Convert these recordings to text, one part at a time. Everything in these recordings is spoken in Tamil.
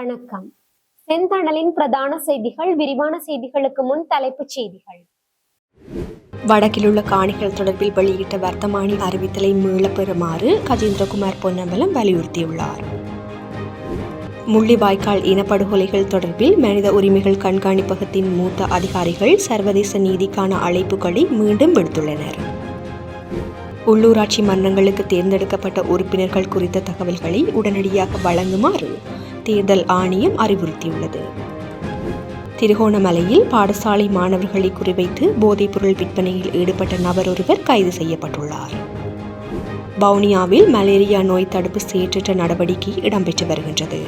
வணக்கம். செந்தணலின் பிரதான செய்திகள் விரிவான செய்திகளுக்கு முன் தலைப்புச் செய்திகள். வடக்கிலுள்ள காணிகள் தொடர்பில் வெளியிட்ட வர்த்தமானி அறிவித்தலை மீளப் பெறுமாறு கஜேந்திரகுமார் பொன்னம்பலம் வலியுறுத்தியுள்ளார். முள்ளிவாய்க்கால் இனப்படுகொலைகள் தொடர்பில் மனித உரிமைகள் கண்காணிப்பகத்தின் மூத்த அதிகாரிகள் சர்வதேச நீதிக்கான அழைப்புகளை மீண்டும் விடுத்துள்ளனர். உள்ளூராட்சி மன்றங்களுக்கு தேர்ந்தெடுக்கப்பட்ட உறுப்பினர்கள் குறித்த தகவல்களை உடனடியாக வழங்குமாறு தேர்தல் ஆணையம் அறிவுறுத்தியுள்ளது. திருகோணமலையில் பாடசாலை மாணவர்களை குறிவைத்து போதைப்பொருள் விற்பனையில் ஈடுபட்ட நபர் ஒருவர் கைது செய்யப்பட்டுள்ளார். வவுனியாவில் மலேரியா நோய் தடுப்பு செயற்றற்ற நடவடிக்கை இடம்பெற்று வருகின்றது.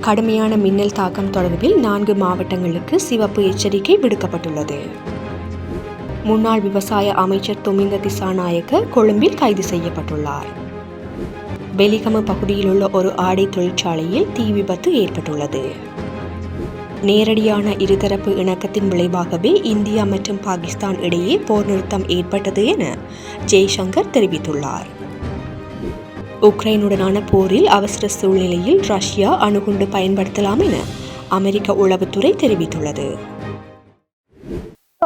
கடுமையான மின்னல் தாக்கம் தொடர்பில் நான்கு மாவட்டங்களுக்கு சிவப்பு எச்சரிக்கை விடுக்கப்பட்டுள்ளது. முன்னாள் விவசாய அமைச்சர் தொமிந்த திசாநாயக்க கொழும்பில் கைது செய்யப்பட்டுள்ளார். வெலிகம பகுதியில் உள்ள ஒரு ஆடை தொழிற்சாலையில் தீ விபத்து ஏற்பட்டுள்ளது. நேரடியான இருதரப்பு இணக்கத்தின் விளைவாகவே இந்தியா மற்றும் பாகிஸ்தான் இடையே போர் நிறுத்தம் ஏற்பட்டது என ஜெய்சங்கர் தெரிவித்துள்ளார். உக்ரைனுடனான போரில் அவசர சூழ்நிலையில் ரஷ்யா அணுகுண்டு பயன்படுத்தலாம் என அமெரிக்க உளவுத்துறை தெரிவித்துள்ளது.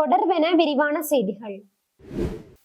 தொடர்பென விரிவான செய்திகள்.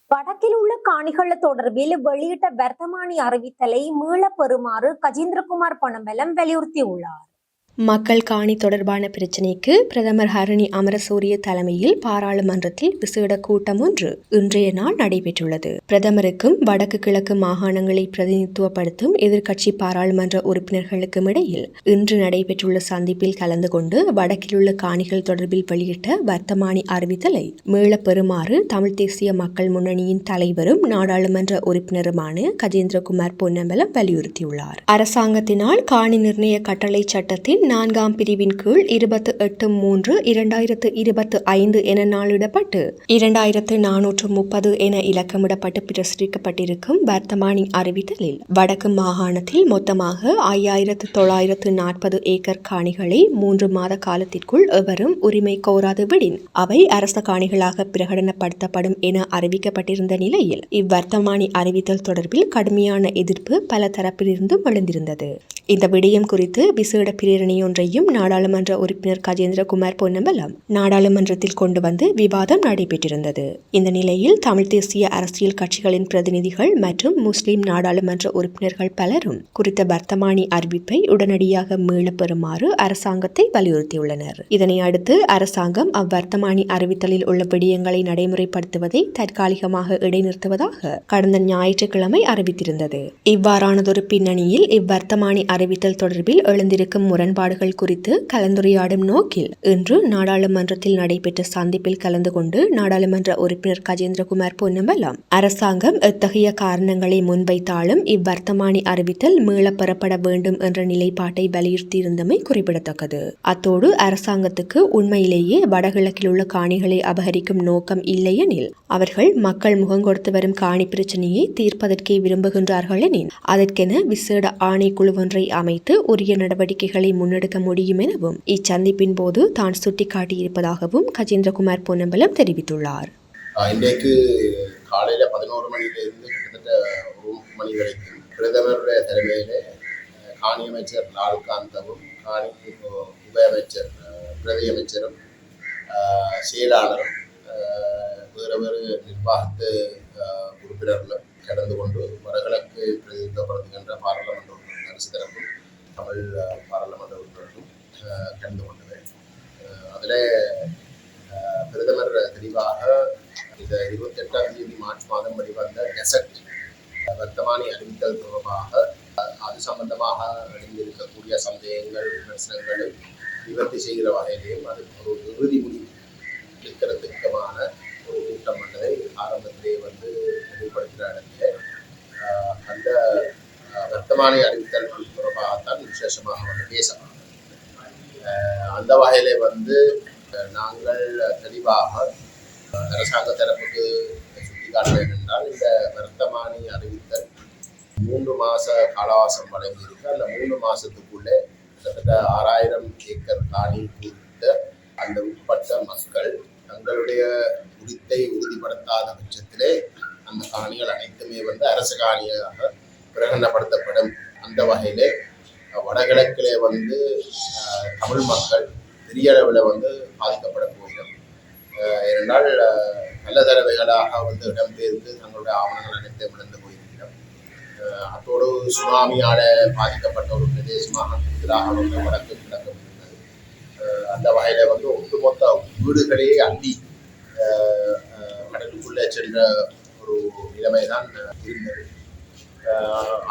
வடக்கில் உள்ள காணிகள் தொடர்பில் வெளியிட்ட வர்த்தமானி அறிவித்தலை மீளப் பெறுமாறு கஜேந்திரகுமார் பணம்பலம் வலியுறுத்தியுள்ளார். மக்கள் காணி தொடர்பான பிரச்சினைக்கு பிரதமர் ஹரணி அமரசூரிய தலைமையில் பாராளுமன்றத்தில் விசேட கூட்டம் ஒன்று இன்றைய நாள் நடைபெற்றுள்ளது. பிரதமருக்கும் வடக்கு கிழக்கு மாகாணங்களை பிரதிநிதித்துவப்படுத்தும் எதிர்க்கட்சி பாராளுமன்ற உறுப்பினர்களுக்கும் இடையில் இன்று நடைபெற்றுள்ள சந்திப்பில் கலந்து கொண்டு வடக்கிலுள்ள காணிகள் தொடர்பில் வெளியிட்ட வர்த்தமானி அறிவித்தலை மீள பெறுமாறு தமிழ் தேசிய மக்கள் முன்னணியின் தலைவரும் நாடாளுமன்ற உறுப்பினருமான கஜேந்திரகுமார் பொன்னம்பலம் வலியுறுத்தியுள்ளார். அரசாங்கத்தினால் காணி நிர்ணய கட்டளை சட்டத்தின் நான்காம் பிரிவின் கீழ் இருபத்து எட்டு மூன்று இரண்டாயிரத்து இருபத்து ஐந்து என நாளிடப்பட்டு இரண்டாயிரத்து நானூற்று முப்பது என இலக்கமிடப்பட்டு பிரசுரிக்கப்பட்டிருக்கும் வர்த்தமானி அறிவித்தலில் வடக்கு மாகாணத்தில் மொத்தமாக ஐயாயிரத்து தொள்ளாயிரத்து நாற்பது ஏக்கர் காணிகளை மூன்று மாத காலத்திற்குள் எவரும் உரிமை கோராது விடின். அவை அரச காணிகளாக பிரகடனப்படுத்தப்படும் என அறிவிக்கப்பட்டிருந்த நிலையில் இவ்வர்த்தமானி அறிவித்தல் தொடர்பில் கடுமையான எதிர்ப்பு பல தரப்பிலிருந்தும் எழுந்திருந்தது. இந்த விடயம் குறித்து விசேட பிரேரணையொன்றையும் நாடாளுமன்ற உறுப்பினர் கஜேந்திரகுமார் பொன்னம்பலம் நாடாளுமன்றத்தில் கொண்டு வந்து விவாதம் நடைபெற்றிருந்தது. இந்த நிலையில் தமிழ் தேசிய அரசியல் கட்சிகளின் பிரதிநிதிகள் மற்றும் முஸ்லிம் நாடாளுமன்ற உறுப்பினர்கள் பலரும் குறித்த வர்த்தமானி அறிவிப்பை உடனடியாக மீளப் பெறுமாறு அரசாங்கத்தை வலியுறுத்தியுள்ளனர். இதனை அடுத்து அரசாங்கம் அவ்வர்த்தமானி அறிவித்தலில் உள்ள விடயங்களை நடைமுறைப்படுத்துவதை தற்காலிகமாக இடைநிறுத்துவதாக கடந்த ஞாயிற்றுக்கிழமை அறிவித்திருந்தது. இவ்வாறானதொரு பின்னணியில் இவ்வர்த்தமானி அறிவித்தல் தொடர்பில் எழுந்திருக்கும் முரண்பாடு முரண்பாடுகள் குறித்து கலந்துரையாடும் நோக்கில் இன்று நாடாளுமன்றத்தில் நடைபெற்ற சந்திப்பில் கலந்து கொண்டு நாடாளுமன்ற உறுப்பினர் கஜேந்திரகுமார் பொன்னம்பலம் அரசாங்கம் எத்தகைய காரணங்களை முன்வைத்தாலும் இவ்வர்த்தமானி அறிவித்தல் மீளப் பெறப்பட வேண்டும் என்ற நிலைப்பாட்டை வலியுறுத்தியிருந்தமை குறிப்பிடத்தக்கது. அத்தோடு அரசாங்கத்துக்கு உண்மையிலேயே வடகிழக்கில் உள்ள காணிகளை அபகரிக்கும் நோக்கம் இல்லையெனில் அவர்கள் மக்கள் முகங்கொடுத்து வரும் காணி பிரச்சனையை தீர்ப்பதற்கே விரும்புகின்றார்கள் எனில் அதற்கென விசேட ஆணைக்குழு ஒன்றை அமைத்து உரிய நடவடிக்கைகளை முன்னெடுக்க முடியும் எனவும் இச்சந்திப்பின் போது தான் சுட்டிக்காட்டியிருப்பதாகவும் கஜேந்திரகுமார் பொன்னம்பலம் தெரிவித்துள்ளார். இன்றைக்கு காலையில் பதினோரு மணியிலிருந்து கிட்டத்தட்ட ஒரு மணி வரைக்கும் பிரதமருடைய தலைமையிலே காணி அமைச்சர் லால்காந்தவும் காணி உபயமைச்சர் பிரதி அமைச்சரும் செயலாளரும் வேறு வேறு நிர்வாகத்து அஹ், உறுப்பினர்களும் கலந்து கொண்டு வடகிழக்கு பிரதிநிதித்துவப்படுத்துகின்ற பாராளுமன்ற உறுப்பினர் அரசு தரப்பும் தமிழ் பாராளுமன்ற கலந்து கொண்டது அதில் பிரதமர் தெளிவாக இந்த இருபத்தி எட்டாம் தேதி மார்ச் மாதம் வெளிவந்த கெசட் வர்த்தமானி அறிவித்தல் தொடர்பாக அது சம்பந்தமாக எழுந்திருக்கக்கூடிய சந்தேகங்கள் விமர்சனங்களை நிவர்த்தி செய்கிற வகையிலேயும் அது ஒரு இறுதி முடிவு எடுக்கிறதுக்குமான ஒரு கூட்டம் பண்ணதை ஆரம்பத்திலே வந்து தெளிவுபடுத்துகிற இடத்துல அந்த வர்த்தமானி அறிவித்தல் தொடர்பாகத்தான் விசேஷமாக வந்து பேசலாம் அந்த வகையிலே வந்து நாங்கள் தெளிவாக அரசாங்க தரப்புக்கு சுட்டிக்காட்ட வேண்டும் என்றால் இந்த வர்த்தமானி அறிவித்தல் மூன்று மாத காலவாசம் வழங்கி இருக்கு. அந்த மூணு மாதத்துக்குள்ளே கிட்டத்தட்ட ஆறாயிரம் ஏக்கர் காணி குறித்த அந்த உட்பட்ட மக்கள் தங்களுடைய உரித்தை உறுதிப்படுத்தாத பட்சத்திலே அந்த காணிகள் அனைத்துமே வந்து அரசு காணியாக பிரகடனப்படுத்தப்படும். அந்த வகையிலே வடகிழக்கிலே வந்து தமிழ் மக்கள் பெரிய அளவில் வந்து பாதிக்கப்பட போகிறோம் ஏனென்றால் நல்ல தடவைகளாக வந்து இடம்பெயர்ந்து தங்களுடைய ஆவணங்கள் அனைத்தையும் இழந்து போயிருக்கிறோம். அத்தோடு சுனாமியால் பாதிக்கப்பட்ட ஒரு பிரதேசமாக கூடுதலாக வந்து வடக்கு கிழக்கு இருந்தது அந்த வகையில் வந்து ஒட்டுமொத்த வீடுகளையே அள்ளி கடலுக்குள்ளே சென்ற ஒரு நிலைமை தான் இருந்தது.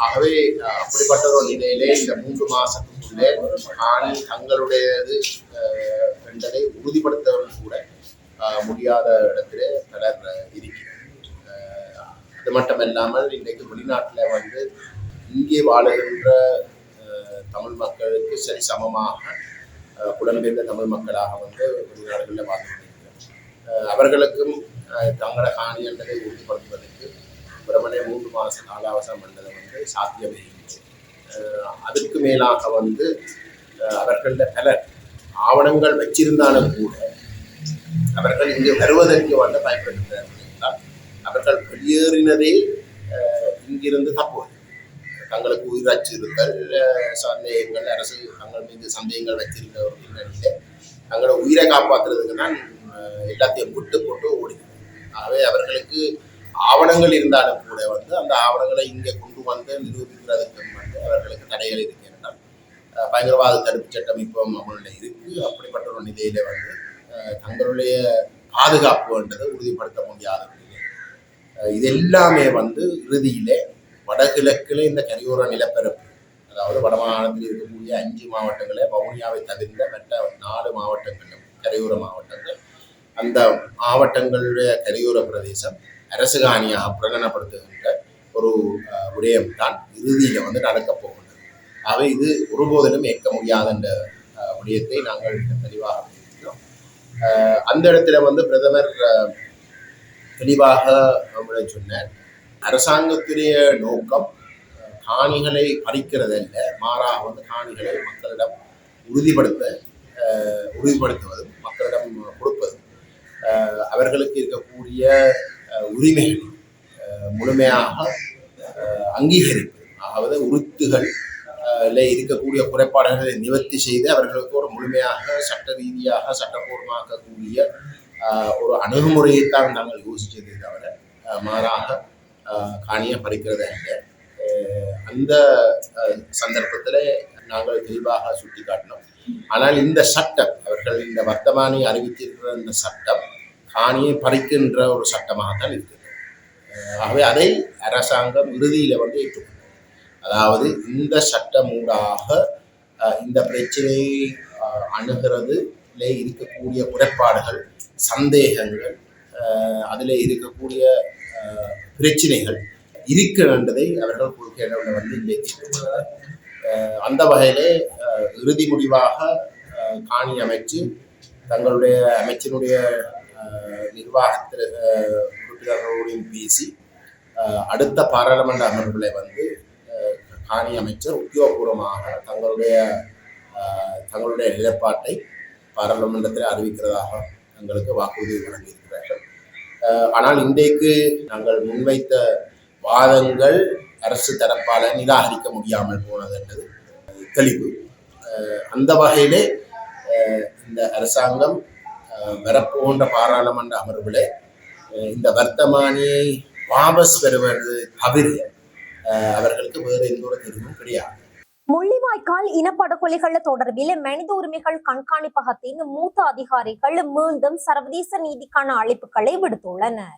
ஆகவே அஹ் அப்படிப்பட்ட ஒரு நிலையிலே இந்த மூன்று மாசத்துக்குள்ளே ஆணி தங்களுடையது என்பதை உறுதிப்படுத்தவும் கூட முடியாத இடத்திலே பலர் இருக்கிறது அது மட்டுமல்லாமல் இன்றைக்கு வெளிநாட்டில் வந்து இங்கே வாழுகின்ற தமிழ் மக்களுக்கு சரி சமமாக புலம்பெயர்ந்த தமிழ் மக்களாக வந்து வெளிநாடுகளில் வாழ்ந்து கொண்டிருக்கிறார் அவர்களுக்கும் அஹ், தங்களோட காணி என்பதை உறுதிப்படுத்துவதற்கு பிரமணே மூன்று மாதம் காலாவசம் பண்ணதை வந்து சாத்தியமே இருந்துச்சு அதற்கு மேலாக வந்து அஹ் அவர்கள பலர் ஆவணங்கள் வச்சிருந்தாலும் கூட அவர்கள் இங்கு வருவதற்கு வந்து பயன்படுத்தினார் அவர்கள் வெளியேறினதே இங்கிருந்து தப்புவது தங்களுக்கு உயிர் அச்சுறுத்தல் சந்தேகங்கள் அரசு தங்கள் மீது சந்தேகங்கள் வச்சிருந்தவர்கள் தங்களை உயிரை காப்பாற்றுறதுக்கு தான் எல்லாத்தையும் விட்டு போட்டு ஓடினார் ஆகவே அவர்களுக்கு ஆவணங்கள் இருந்தாலும் கூட வந்து அந்த ஆவணங்களை இங்கே கொண்டு வந்து நிரூபிக்கிறதுக்கு வந்து அவர்களுக்கு தடைகள் இருக்கு அஹ் பயங்கரவாத தடுப்பு சட்டம் இப்போ அமலில் இருக்கு. அப்படிப்பட்ட ஒரு நிலையில வந்து தங்களுடைய தங்களுடைய பாதுகாப்புன்றதை உறுதிப்படுத்த முடியாத இது எல்லாமே வந்து இறுதியிலே வடகிழக்கில் இந்த கரையோர நிலப்பரப்பு அதாவது வடமாநிலத்தில் இருக்கக்கூடிய அஞ்சு மாவட்டங்களே வவுனியாவை தவிர்த்த மற்ற நாலு மாவட்டங்களும் கரையோர மாவட்டங்கள் அந்த மாவட்டங்களுடைய கரையோர பிரதேசம் அரசு காணியாக பிரகடனப்படுத்துகின்ற ஒரு விடயம் தான் இறுதியில் வந்து நடக்கப் போகின்றது ஆகவே இது ஒருபோதிலும் ஏற்க முடியாத என்ற விடயத்தை நாங்கள் தெளிவாக பேசினோம். அந்த இடத்துல வந்து பிரதமர் தெளிவாக சொன்னார் அரசாங்கத்துடைய நோக்கம் காணிகளை பறிக்கிறதல்ல மாறாக வந்து காணிகளை மக்களிடம் உறுதிப்படுத்த உறுதிப்படுத்துவதும் மக்களிடம் கொடுப்பதும் அவர்களுக்கு இருக்கக்கூடிய உரிமைகள் முழுமையாக அங்கீகரிப்பு அதாவது உறுத்துகள் இருக்கக்கூடிய குறைபாடுகளை நிவர்த்தி செய்து அவர்களுக்கு ஒரு முழுமையாக சட்ட ரீதியாக சட்டபூர்வமாக்கக்கூடிய ஒரு அணுகுமுறையைத்தான் நாங்கள் யோசித்தது தவிர மாறாக அஹ், காணியை பறிக்கிறது அந்த சந்தர்ப்பத்தில் நாங்கள் தெளிவாக சுட்டிக்காட்டினோம். ஆனால் இந்த சட்டம் அவர்கள் இந்த வர்த்தமானி அறிவித்திருக்கிற இந்த சட்டம் காணியை பறிக்கின்ற ஒரு சட்டமாக தான் இருக்கிறது ஆகவே அதை அரசாங்கம் இறுதியில் வந்து ஏற்றுக்கொண்டது. அதாவது இந்த சட்டமூடாக இந்த பிரச்சனையை அணுகிறது இருக்கக்கூடிய குறைபாடுகள் சந்தேகங்கள் அதில் இருக்கக்கூடிய பிரச்சனைகள் பிரச்சனைகள் இருக்கின்றதை அவர்கள் கொள்கையில வந்து நிலைத்திருக்கிறார் அந்த வகையிலே இறுதி முடிவாக காணி அமைச்சு தங்களுடைய அமைச்சினுடைய நிர்வாகத்தில் உறுப்பினர்களோடையும் பேசி அடுத்த பாராளுமன்ற அமர்வுகளை வந்து காணி அமைச்சர் உத்தியோகபூர்வமாக தங்களுடைய தங்களுடைய நிலைப்பாட்டை பாராளுமன்றத்தில் அறிவிக்கிறதாக தங்களுக்கு வாக்குறுதி வழங்கியிருக்கிறார்கள். ஆனால் இன்றைக்கு நாங்கள் முன்வைத்த வாதங்கள் அரசு தரப்பால் நிராகரிக்க முடியாமல் போனது என்பது தெளிவு. அந்த வகையிலே இந்த அரசாங்கம் அஹ், வரப்போகின்ற பாராளுமன்ற அமர்வில் இந்த வர்த்தமானியை வாபஸ் பெறுவது தவிர அவர்களுக்கு வேறு எந்த ஒரு தெரிவும் கிடையாது. முள்ளிவாய்க்கால் இனப்படுகொலைகள் தொடர்பில் மனித உரிமைகள் கண்காணிப்பகத்தின் மூத்த அதிகாரிகள் மீண்டும் சர்வதேச நீதிக்கான அழைப்புகளை விடுத்துள்ளனர்.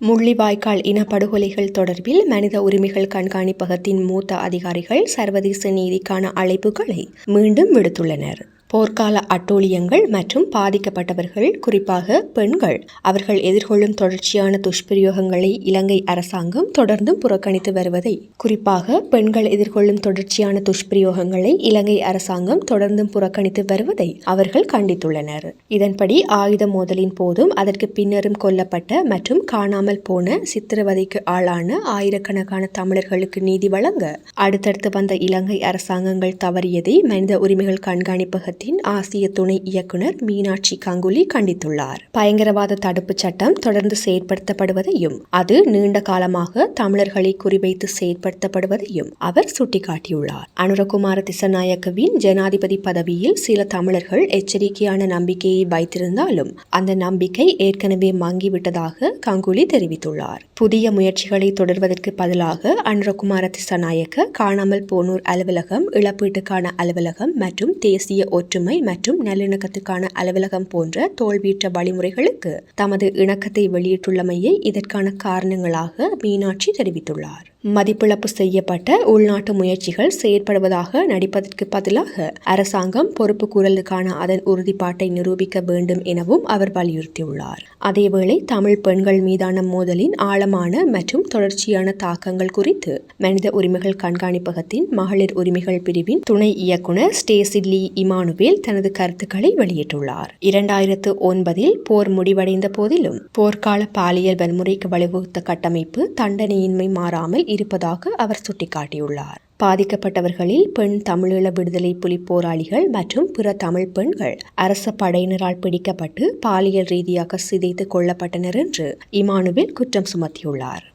முள்ளிவாய்க்கால் இனப்படுகொலைகள் தொடர்பில் மனித உரிமைகள் கண்காணிப்பகத்தின் மூத்த அதிகாரிகள் சர்வதேச நீதிக்கான அழைப்புகளை மீண்டும் விடுத்துள்ளனர். போர்க்கால அட்டூழியங்கள் மற்றும் பாதிக்கப்பட்டவர்கள் குறிப்பாக பெண்கள். அவர்கள் எதிர்கொள்ளும் தொடர்ச்சியான துஷ்பிரயோகங்களை இலங்கை அரசாங்கம் தொடர்ந்தும் புறக்கணித்து வருவதை குறிப்பாக பெண்கள் எதிர்கொள்ளும் தொடர்ச்சியான துஷ்பிரயோகங்களை இலங்கை அரசாங்கம் தொடர்ந்தும் புறக்கணித்து வருவதை அவர்கள் கண்டித்துள்ளனர். இதன்படி ஆயுத மோதலின் போதும் அதற்கு பின்னரும் கொல்லப்பட்ட மற்றும் காணாமல் போன சித்திரவதைக்கு ஆளான ஆயிரக்கணக்கான தமிழர்களுக்கு நீதி வழங்க அடுத்தடுத்து வந்த இலங்கை அரசாங்கங்கள் தவறியதை மனித உரிமைகள் கண்காணிப்பகத்தின் அமைச்சகத்தின் ஆசிய துணை இயக்குனர் மீனாட்சி கங்குலி கண்டித்துள்ளார். பயங்கரவாத தடுப்பு சட்டம் தொடர்ந்து செயற்படுத்தப்படுவதையும் அது நீண்ட காலமாக தமிழர்களை குறிவைத்து செயற்படுத்தப்படுவதையும் அவர் சுட்டிக்காட்டியுள்ளார். அனுரகுமார திசநாயக்கவின் ஜனாதிபதி பதவியில் சில தமிழர்கள் எச்சரிக்கையான நம்பிக்கையை வைத்திருந்தாலும் அந்த நம்பிக்கை ஏற்கனவே மங்கிவிட்டதாக கங்குலி தெரிவித்துள்ளார். புதிய முயற்சிகளை தொடர்வதற்கு பதிலாக அனுரகுமார திசநாயக்க காணாமல் போனோர் அலுவலகம் இழப்பீட்டுக்கான அலுவலகம் மற்றும் தேசிய ஒற்றுமை மற்றும் நல்லிணக்கத்துக்கான அலுவலகம் போன்ற தோல்வியுற்ற வழிமுறைகளுக்கு தமது இணக்கத்தை வெளியிட்டுள்ளமையே இதற்கான காரணங்களாக மீனாட்சி தெரிவித்துள்ளார். மதிப்பிழப்பு செய்யப்பட்ட உள்நாட்டு முயற்சிகள் செயற்படுவதாக நடிப்பதற்கு பதிலாக அரசாங்கம் பொறுப்பு கூறலுக்கான அதன் உறுதிப்பாட்டை நிரூபிக்க வேண்டும் எனவும் அவர் வலியுறுத்தியுள்ளார். அதேவேளை தமிழ் பெண்கள் மீதான மோதலின் ஆழமான மற்றும் தொடர்ச்சியான தாக்கங்கள் குறித்து மனித உரிமைகள் கண்காணிப்பகத்தின் மகளிர் உரிமைகள் பிரிவின் துணை இயக்குனர் ஸ்டேசி லீ இமானுவேல் தனது கருத்துக்களை வெளியிட்டுள்ளார். இரண்டாயிரத்து ஒன்பதில் போர் முடிவடைந்த போதிலும் போர்க்கால பாலியல் வன்முறைக்கு வழிவகுத்த கட்டமைப்பு தண்டனையின்மை மாறாமல் இருப்பதாக அவர் சுட்டிக்காட்டியுள்ளார். பாதிக்கப்பட்டவர்களில் பெண் தமிழீழ விடுதலை புலி போராளிகள் மற்றும் பிற தமிழ் பெண்கள் அரச படையினரால் பிடிக்கப்பட்டு பாலியல் ரீதியாக சிதைத்து கொல்லப்பட்டனர் என்று இமானுவில் குற்றம் சுமத்தியுள்ளார்.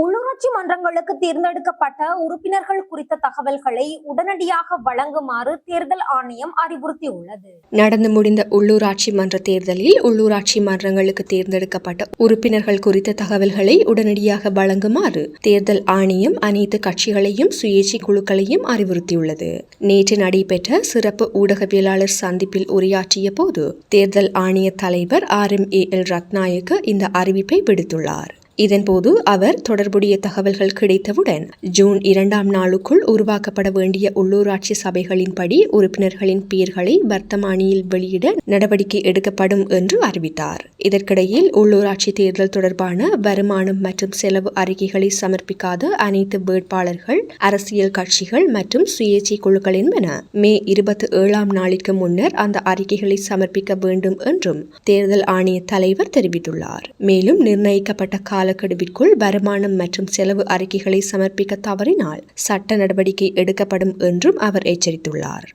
உள்ளூராட்சி மன்றங்களுக்கு தேர்ந்தெடுக்கப்பட்ட உறுப்பினர்கள் குறித்த தகவல்களை உடனடியாக வழங்குமாறு தேர்தல் ஆணையம் அறிவுறுத்தியுள்ளது. நடந்து முடிந்த உள்ளூராட்சி மன்ற தேர்தலில் உள்ளூராட்சி மன்றங்களுக்கு தேர்ந்தெடுக்கப்பட்ட உறுப்பினர்கள் குறித்த தகவல்களை உடனடியாக வழங்குமாறு தேர்தல் ஆணையம் அனைத்து கட்சிகளையும் சுயேட்சை குழுக்களையும் அறிவுறுத்தியுள்ளது. நேற்று நடைபெற்ற சிறப்பு ஊடகவியலாளர் சந்திப்பில் உரையாற்றிய போது தேர்தல் ஆணைய தலைவர் R M A L Rathnayake இந்த அறிவிப்பை விடுத்துள்ளார். இதன்போது அவர் தொடர்புடைய தகவல்கள் கிடைத்தவுடன் ஜூன் இரண்டாம் நாளுக்குள் உருவாக்கப்பட வேண்டிய உள்ளூராட்சி சபைகளின்படி உறுப்பினர்களின் பெயர்களை வர்த்தமானியில் வெளியிட நடவடிக்கை எடுக்கப்படும் என்று அறிவித்தார். இதற்கிடையில் உள்ளூராட்சி தேர்தல் தொடர்பான வருமானம் மற்றும் செலவு அறிக்கைகளை சமர்ப்பிக்காத அனைத்து வேட்பாளர்கள் அரசியல் கட்சிகள் மற்றும் சுயேட்சை குழுக்கள் என்பன மே இருபத்தி ஏழாம் நாளிற்கு முன்னர் அந்த அறிக்கைகளை சமர்ப்பிக்க வேண்டும் என்றும் தேர்தல் ஆணைய தலைவர் தெரிவித்துள்ளார். மேலும் நிர்ணயிக்கப்பட்ட கால காலக்கெடுவிற்குள் வருமானம் மற்றும் செலவு அறிக்கைகளை சமர்ப்பிக்க தவறினால் சட்ட நடவடிக்கை எடுக்கப்படும் என்றும் அவர் எச்சரித்துள்ளார்.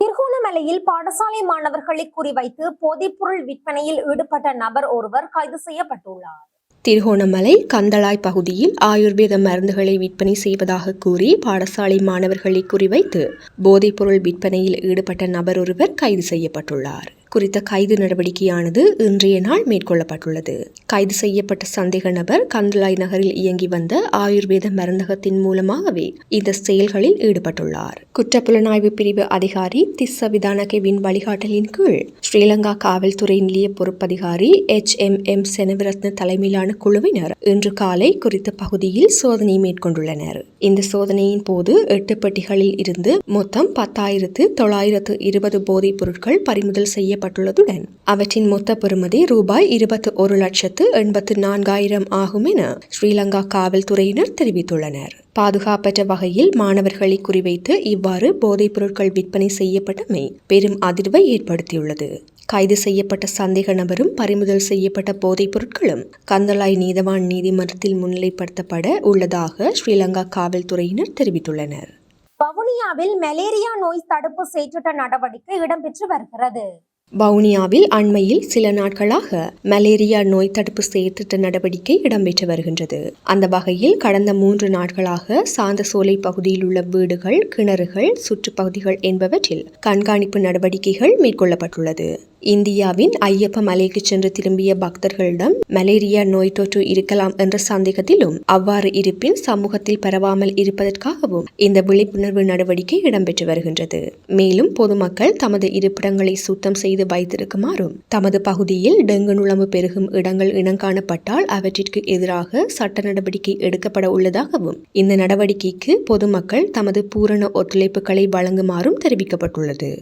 திருகோணமலையில் பாடசாலை மாணவர்களை குறிவைத்து போதைப்பொருள் விற்பனையில் ஈடுபட்ட நபர் ஒருவர் கைது செய்யப்பட்டுள்ளார். திருகோணமலை கந்தளாய் பகுதியில் ஆயுர்வேத மருந்துகளை விற்பனை செய்வதாக கூறி பாடசாலை மாணவர்களை குறிவைத்து போதைப்பொருள் விற்பனையில் ஈடுபட்ட நபர் ஒருவர் கைது செய்யப்பட்டுள்ளார். குறித்த கைது நடவடிக்கையானது இன்றைய நாள் மேற்கொள்ளப்பட்டுள்ளது. கைது செய்யப்பட்ட சந்தேக நபர் கந்தலாய் நகரில் இயங்கி வந்த ஆயுர்வேத மருந்தகத்தின் மூலமாகவே இந்த செயல்களில் ஈடுபட்டுள்ளார். குற்றப்புலனாய்வு பிரிவு அதிகாரி திஸ்ஸ விதானகேவின் வழிகாட்டலின் கீழ் ஸ்ரீலங்கா காவல்துறை நிலைய பொறுப்பதிகாரி எச். எம். எம். செனவிரத்ன தலைமையிலான குழுவினர் இன்று காலை குறித்த பகுதியில் சோதனை மேற்கொண்டுள்ளனர். இந்த சோதனையின் போது எட்டு பெட்டிகளில் இருந்து மொத்தம் பத்தாயிரத்து தொள்ளாயிரத்து இருபது போதைப் பொருட்கள் பறிமுதல் செய்யப்பட்டுள்ளதுடன் அவற்றின் மொத்த பெறுமதி ரூபாய் இருபத்தி ஒரு லட்சத்து எண்பத்து நான்காயிரம் ஆகும் என ஸ்ரீலங்கா காவல்துறையினர் தெரிவித்துள்ளனர். பாதுகாப்பற்ற வகையில் மாணவர்களை குறிவைத்து இவ்வாறு போதைப் பொருட்கள் விற்பனை செய்யப்பட்டமை பெரும் அதிர்வை ஏற்படுத்தியுள்ளது. கைது செய்யப்பட்ட சந்தேக நபரும் பறிமுதல் செய்யப்பட்ட போதைப் பொருட்களும் கந்தளாய் நீதவான் நீதிமன்றத்தில் முன்னிலைப்படுத்தப்பட உள்ளதாக ஸ்ரீலங்கா காவல்துறையினர் தெரிவித்துள்ளனர். வவுனியாவில் மலேரியா நோய் தடுப்பு சேற்றிட்ட நடவடிக்கை இடம்பெற்று வருகிறது. வவுனியாவில் அண்மையில் சில நாட்களாக மலேரியா நோய் தடுப்பு செயற்திட்ட நடவடிக்கை இடம்பெற்று வருகின்றது. அந்த வகையில் கடந்த மூன்று நாட்களாக சாந்தசோலை பகுதியில் உள்ள வீடுகள் கிணறுகள் சுற்றுப்பகுதிகள் என்பவற்றில் கண்காணிப்பு நடவடிக்கைகள் மேற்கொள்ளப்பட்டுள்ளது. இந்தியாவின் ஐயப்ப மலைக்கு சென்று திரும்பிய பக்தர்களிடம் மலேரியா நோய் தொற்று இருக்கலாம் என்ற சந்தேகத்திலும் அவ்வாறு இருப்பின் சமூகத்தில் பரவாமல் இருப்பதற்காகவும் இந்த விழிப்புணர்வு நடவடிக்கை இடம்பெற்று வருகின்றது. மேலும் பொதுமக்கள் தமது இருப்பிடங்களை சுத்தம் செய்து வைத்திருக்குமாறும் தமது பகுதியில் டெங்கு நுழம்பு பெருகும் இடங்கள் இனங்காணப்பட்டால் அவற்றிற்கு எதிராக சட்ட நடவடிக்கை எடுக்கப்பட உள்ளதாகவும் இந்த நடவடிக்கைக்கு பொதுமக்கள் தமது பூரண ஒத்துழைப்புகளை வழங்குமாறும் தெரிவிக்கப்பட்டுள்ளது.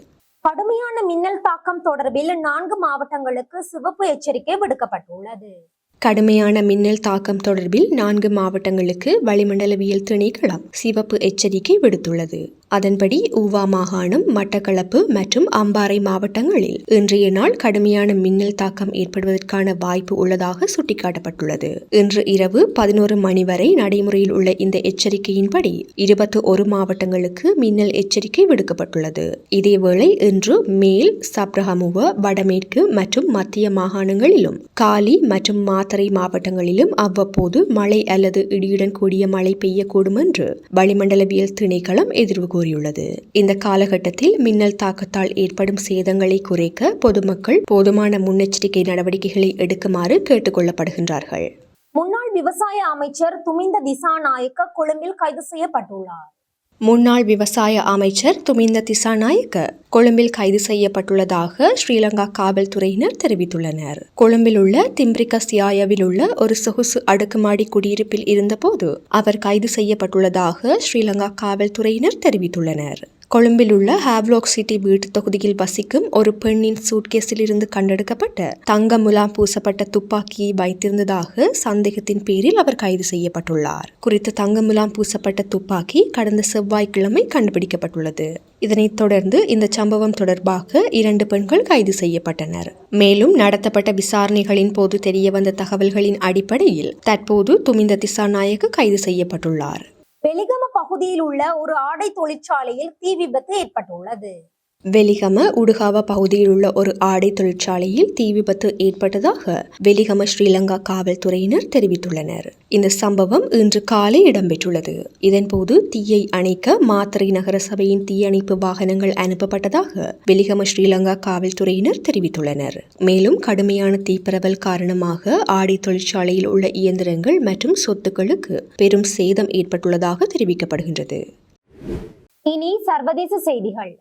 கடுமையான மின்னல் தாக்கம் தொடர்பில் நான்கு மாவட்டங்களுக்கு சிவப்பு எச்சரிக்கை விடுக்கப்பட்டுள்ளது. கடுமையான மின்னல் தாக்கம் தொடர்பில் நான்கு மாவட்டங்களுக்கு வளிமண்டலவியல் திணைக்களம் சிவப்பு எச்சரிக்கை விடுத்துள்ளது. அதன்படி ஊவா மாகாணம் மட்டக்களப்பு மற்றும் அம்பாறை மாவட்டங்களில் இன்றைய நாள் கடுமையான மின்னல் தாக்கம் ஏற்படுவதற்கான வாய்ப்பு உள்ளதாக சுட்டிக்காட்டப்பட்டுள்ளது. இன்று இரவு பதினோரு மணி வரை நடைமுறையில் உள்ள இந்த எச்சரிக்கையின்படி இருபத்தி ஒரு மாவட்டங்களுக்கு மின்னல் எச்சரிக்கை விடுக்கப்பட்டுள்ளது. இதேவேளை இன்று மேல் சப்ரஹமுவ வடமேற்கு மற்றும் மத்திய மாகாணங்களிலும் காலி மற்றும் மாத்தறை மாவட்டங்களிலும் அவ்வப்போது மழை அல்லது இடியுடன் கூடிய மழை பெய்யக்கூடும் என்று வளிமண்டலவியல் திணைக்களம் எதிர்வு கூறியுள்ளது. இந்த காலகட்டத்தில் மின்னல் தாக்கத்தால் ஏற்படும் சேதங்களை குறைக்க பொதுமக்கள் போதுமான முன்னெச்சரிக்கை நடவடிக்கைகளை எடுக்குமாறு கேட்டுக்கொள்ளப்படுகின்றார்கள் முன்னாள் விவசாய அமைச்சர் துமிந்த திசாநாயக்க கொழும்பில் கைது செய்யப்பட்டுள்ளார். முன்னாள் விவசாய அமைச்சர் துமிந்த திசாநாயக்க கொழும்பில் கைது செய்யப்பட்டுள்ளதாக ஸ்ரீலங்கா காவல்துறையினர் தெரிவித்துள்ளனர். கொழும்பில் உள்ள திம்பிரிக்க சியாயாவில் உள்ள ஒரு சொகுசு அடுக்குமாடி குடியிருப்பில் இருந்தபோது அவர் கைது செய்யப்பட்டுள்ளதாக ஸ்ரீலங்கா காவல்துறையினர் தெரிவித்துள்ளனர். கொழும்பில் உள்ள ஹாவ்லாக் சிட்டி வீட்டு தொகுதியில் வசிக்கும் ஒரு பெண்ணின் சூட்கேஸில் இருந்து கண்டெடுக்கப்பட்ட தங்க முலாம் பூசப்பட்ட துப்பாக்கியை வைத்திருந்ததாக சந்தேகத்தின் பேரில் அவர் கைது செய்யப்பட்டுள்ளார். குறித்த தங்க முலாம் பூசப்பட்ட துப்பாக்கி கடந்த செவ்வாய்க்கிழமை கண்டுபிடிக்கப்பட்டுள்ளது. இதனைத் தொடர்ந்து இந்த சம்பவம் தொடர்பாக இரண்டு பெண்கள் கைது செய்யப்பட்டனர். மேலும் நடத்தப்பட்ட விசாரணைகளின் போது தெரியவந்த தகவல்களின் அடிப்படையில் தற்போது துமிந்த திசாநாயக்க கைது செய்யப்பட்டுள்ளார். வெலிகம பகுதியில் உள்ள ஒரு ஆடை தொழிற்சாலையில் தீ விபத்து ஏற்பட்டுள்ளது. வெலிகம உடுகாவ பகுதியில் உள்ள ஒரு ஆடை தொழிற்சாலையில் தீ விபத்து ஏற்பட்டதாக வெலிகம ஸ்ரீலங்கா காவல்துறையினர் தெரிவித்துள்ளனர். இந்த சம்பவம் இன்று காலை இடம்பெற்றுள்ளது. இதன்போது தீயை அணைக்க மாத்திரை நகர சபையின் தீயணைப்பு வாகனங்கள் அனுப்பப்பட்டதாக வெலிகம ஸ்ரீலங்கா காவல்துறையினர் தெரிவித்துள்ளனர். மேலும் கடுமையான தீப்பரவல் காரணமாக ஆடை தொழிற்சாலையில் உள்ள இயந்திரங்கள் மற்றும் சொத்துக்களுக்கு பெரும் சேதம் ஏற்பட்டுள்ளதாக தெரிவிக்கப்படுகின்றது. இனி சர்வதேச செய்திகள்.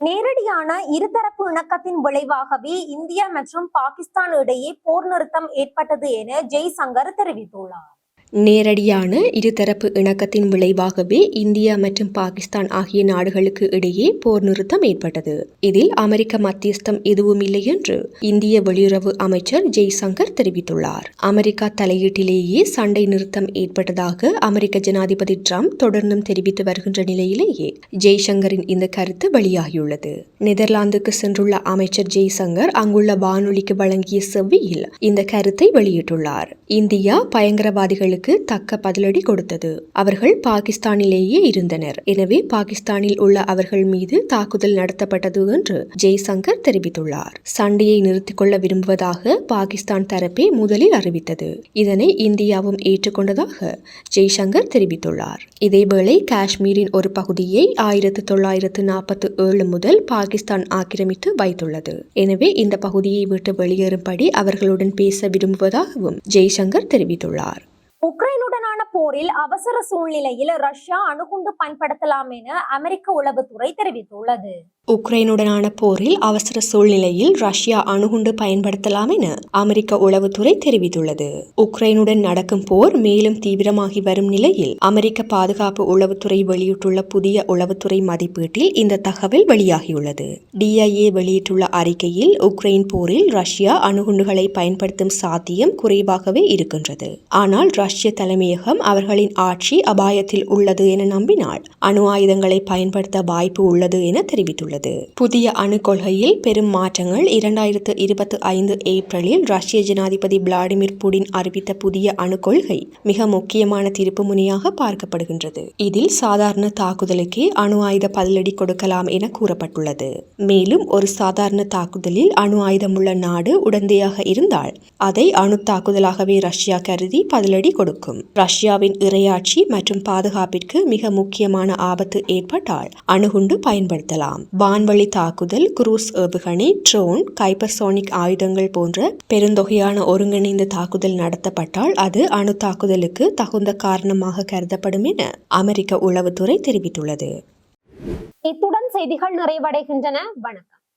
நேரடியான இருதரப்பு இணக்கத்தின் விளைவாகவே இந்தியா மற்றும் பாகிஸ்தான் இடையே போர் நிறுத்தம் ஏற்பட்டது என ஜெய்சங்கர் தெரிவித்துள்ளார். நேரடியான இருதரப்பு இணக்கத்தின் விளைவாகவே இந்தியா மற்றும் பாகிஸ்தான் ஆகிய நாடுகளுக்கு இடையே போர் நிறுத்தம் ஏற்பட்டது. இதில் அமெரிக்க மத்தியஸ்தம் எதுவும் இல்லை என்று இந்திய வெளியுறவு அமைச்சர் ஜெய்சங்கர் தெரிவித்துள்ளார். அமெரிக்கா தலையீட்டிலேயே சண்டை நிறுத்தம் ஏற்பட்டதாக அமெரிக்க ஜனாதிபதி ட்ரம்ப் தொடர்ந்தும் தெரிவித்து வருகின்ற நிலையிலேயே ஜெய்சங்கரின் இந்த கருத்து வெளியாகியுள்ளது. நெதர்லாந்துக்கு சென்றுள்ள அமைச்சர் ஜெய்சங்கர் அங்குள்ள வானொலிக்கு வழங்கிய செவ்வியில் இந்த கருத்தை வெளியிட்டுள்ளார். இந்தியா பயங்கரவாதிகளுக்கு தக்க பதிலடி கொடுத்தது. அவர்கள் பாகிஸ்தானிலேயே இருந்தனர். எனவே பாகிஸ்தானில் உள்ள அவர்கள் மீது தாக்குதல் நடத்தப்பட்டது என்று ஜெய்சங்கர் தெரிவித்துள்ளார். சண்டையை நிறுத்திக் கொள்ள விரும்புவதாக பாகிஸ்தான் தரப்பே முதலில் அறிவித்தது. இதனை இந்தியாவும் ஏற்றுக்கொண்டதாக ஜெய்சங்கர் தெரிவித்துள்ளார். இதேவேளை காஷ்மீரின் ஒரு பகுதியை ஆயிரத்து தொள்ளாயிரத்து நாற்பத்தி ஏழு முதல் பாகிஸ்தான் ஆக்கிரமித்து வைத்துள்ளது. எனவே இந்த பகுதியை விட்டு வெளியேறும்படி அவர்களுடன் பேச விரும்புவதாகவும் ஜெய்சங்கர் தெரிவித்துள்ளார். உக்ரைனுடனான போரில் அவசர சூழ்நிலையில் ரஷ்யா அணுகுண்டு பயன்படுத்தலாம் என அமெரிக்க உளவுத்துறை தெரிவித்துள்ளது. உக்ரைனுடனான போரில் அவசர சூழ்நிலையில் ரஷ்யா அணுகுண்டு பயன்படுத்தலாம் என அமெரிக்க உளவுத்துறை தெரிவித்துள்ளது. உக்ரைனுடன் நடக்கும் போர் மேலும் தீவிரமாகி வரும் நிலையில் அமெரிக்க பாதுகாப்பு உளவுத்துறை வெளியிட்டுள்ள புதிய உளவுத்துறை மதிப்பீட்டில் இந்த தகவல் வெளியாகியுள்ளது. டிஐஏ வெளியிட்டுள்ள அறிக்கையில் உக்ரைன் போரில் ரஷ்யா அணுகுண்டுகளை பயன்படுத்தும் சாத்தியம் குறைவாகவே இருக்கின்றது. ஆனால் ரஷ்ய தலைமையகம் அவர்களின் ஆட்சி அபாயத்தில் உள்ளது என நம்பினால் அணு ஆயுதங்களை பயன்படுத்த வாய்ப்பு உள்ளது என தெரிவித்துள்ளது. புதிய அணு கொள்கையில் பெரும் மாற்றங்கள் இரண்டாயிரத்து இருபத்தி ஐந்து ஏப்ரலில் ரஷ்ய ஜனாதிபதி விளாடிமிர் புடின் அறிவித்த புதிய அணு கொள்கை மிக முக்கியமான திருப்பு முனையாக பார்க்கப்படுகின்றது. இதில் சாதாரண தாக்குதலுக்கே அணு ஆயுத பதிலடி கொடுக்கலாம் என கூறப்பட்டுள்ளது. மேலும் ஒரு சாதாரண தாக்குதலில் அணு ஆயுதமுள்ள நாடு உடந்தையாக இருந்தால் அதை அணு தாக்குதலாகவே ரஷ்யா கருதி பதிலடி கொடுக்கும். ரஷ்யாவின் இரையாட்சி மற்றும் பாதுகாப்பிற்கு மிக முக்கியமான ஆபத்து ஏற்பட்டால் அணுகுண்டு பயன்படுத்தலாம். வான்வழி தாக்குதல் குரூஸ் ஏவுகணை ட்ரோன் கைப்பர்சோனிக் ஆயுதங்கள் போன்ற பெருந்தொகையான ஒருங்கிணைந்த தாக்குதல் நடத்தப்பட்டால் அது அணு தாக்குதலுக்கு தகுந்த காரணமாக கருதப்படும் என அமெரிக்க உளவுத்துறை தெரிவித்துள்ளது. இத்துடன் செய்திகள் நிறைவடைகின்றன. வணக்கம்.